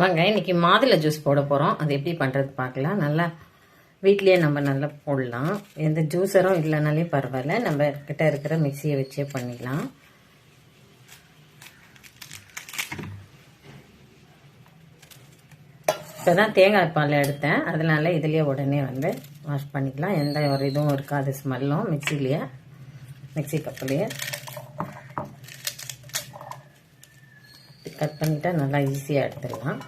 வாங்க இன்றைக்கி மாதுளை ஜூஸ் போட போகிறோம் அது எப்படி பண்ணுறது பார்க்கலாம். நல்லா வீட்லேயே நம்ம நல்லா போடலாம். எந்த ஜூஸரும் இல்லைனாலையும் பரவாயில்ல. நம்ம கிட்ட இருக்கிற மிக்சியை வச்சே பண்ணிடலாம். இப்போ தான் தேங்காய் பால் எடுத்தேன். அதனால இதுலேயே உடனே வந்து வாஷ் பண்ணிக்கலாம். எந்த ஒரு இதுவும் இருக்காது. ஸ்மெல்லும் மிக்சிலேயே மிக்சி கப்புலேயே. கட் பண்ணிட்டா நல்லா ஈஸியாக எடுத்துடலாம்.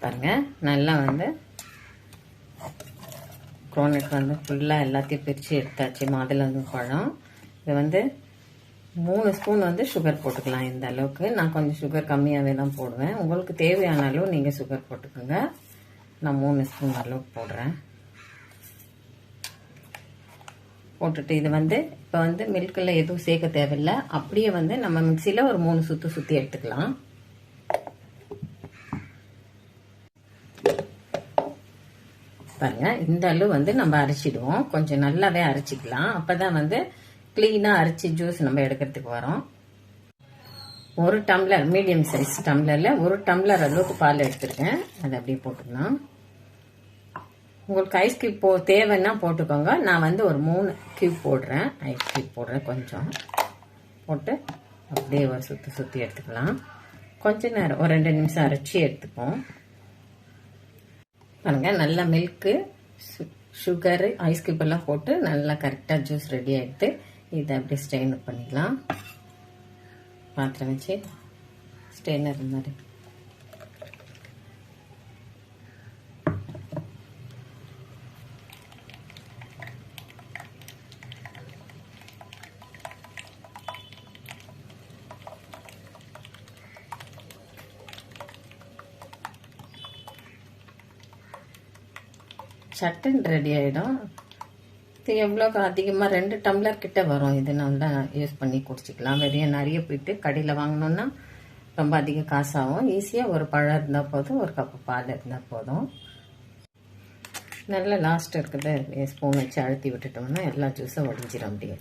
பாருங்கள் நல்லா வந்து க்ரோனட் வந்து ஃபுல்லாக எல்லாத்தையும் பிரித்து எடுத்தாச்சு. மாதுளை வந்து பழம். இது வந்து மூணு ஸ்பூன் வந்து சுகர் போட்டுக்கலாம் இந்த அளவுக்கு. நான் கொஞ்சம் சுகர் கம்மியாகவே தான் போடுவேன். உங்களுக்கு தேவையான அளவு நீங்கள் சுகர் போட்டுக்கோங்க. நான் மூணு ஸ்பூன் அளவுக்கு போடுறேன். போட்டுட்டு இது வந்து இப்போ வந்து மில்கில் எதுவும் சேர்க்க தேவையில்லை. அப்படியே வந்து நம்ம மிக்சியில் ஒரு மூணு சுற்று சுற்றி எடுத்துக்கலாம். பாருங்க இந்த அளவு வந்து நம்ம அரைச்சிடுவோம். கொஞ்சம் நல்லாவே அரைச்சிக்கலாம். அப்பதான் வந்து கிளீனா அரைச்சி ஜூஸ் நம்ம எடுக்கிறதுக்கு வரோம். ஒரு டம்ளர் மீடியம் சைஸ் டம்ளர்ல ஒரு டம்ளர் அளவுக்கு பால் எடுத்திருக்கேன். அதை அப்படியே போட்டுக்கலாம். உங்களுக்கு ஐஸ் கியூப் போ தேவைன்னா போட்டுக்கோங்க. நான் வந்து ஒரு மூணு கியூப் போடுறேன். ஐஸ் கியூப் போடுறேன் கொஞ்சம். போட்டு அப்படியே ஒரு சுற்றி சுற்றி எடுத்துக்கலாம். கொஞ்ச நேரம் ஒரு ரெண்டு நிமிஷம் அரைச்சி எடுத்துப்போம். பாருங்க நல்லா மில்க்கு சுகரு ஐஸ் கியூப் எல்லாம் போட்டு நல்லா கரெக்டாக ஜூஸ் ரெடி ஆகிடுது இதை அப்படியே ஸ்ட்ரெயின் பண்ணிக்கலாம். பாத்திரம் வச்சு ஸ்ட்ரெயினர் மாதிரி சட்டுன்னு ரெடி ஆகிடும் இது எவ்வளோ அதிகமாக ரெண்டு டம்ளர் கிட்ட வரும். இது நல்லா யூஸ் பண்ணி குடிச்சிக்கலாம். வெளியே நிறைய போயிட்டு கடையில் வாங்கினோன்னா ரொம்ப அதிக காசாகும் ஈஸியாக ஒரு பழம் இருந்தால் போதும் ஒரு கப்பு பால் இருந்தால் போதும். நல்லா லாஸ்ட் இருக்குது. ஸ்பூன் வச்சு அழுத்தி விட்டுட்டோம்னா எல்லா ஜூஸும் ஒடிஞ்சிடும் அப்படியே.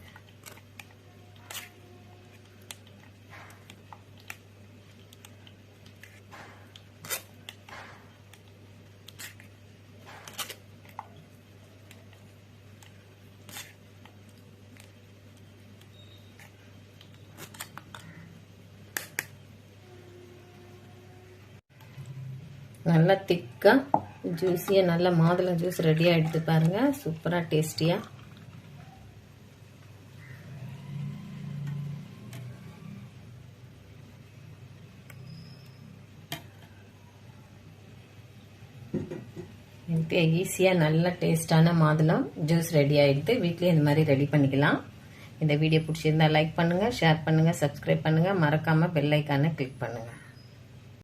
நல்லா திக்காக ஜூஸியாக நல்லா மாதுளை ஜூஸ் ரெடியாக எடுத்து பாருங்கள் சூப்பராக டேஸ்டியாக ஈஸியாக நல்ல டேஸ்டான மாதுளம் ஜூஸ் ரெடி ஆகிடுது வீட்லேயே இந்த மாதிரி ரெடி பண்ணிக்கலாம். இந்த வீடியோ பிடிச்சிருந்தா லைக் பண்ணுங்கள் ஷேர் பண்ணுங்கள் சப்ஸ்கிரைப் பண்ணுங்கள் மறக்காமல் பெல்லைக்கான கிளிக் பண்ணுங்கள்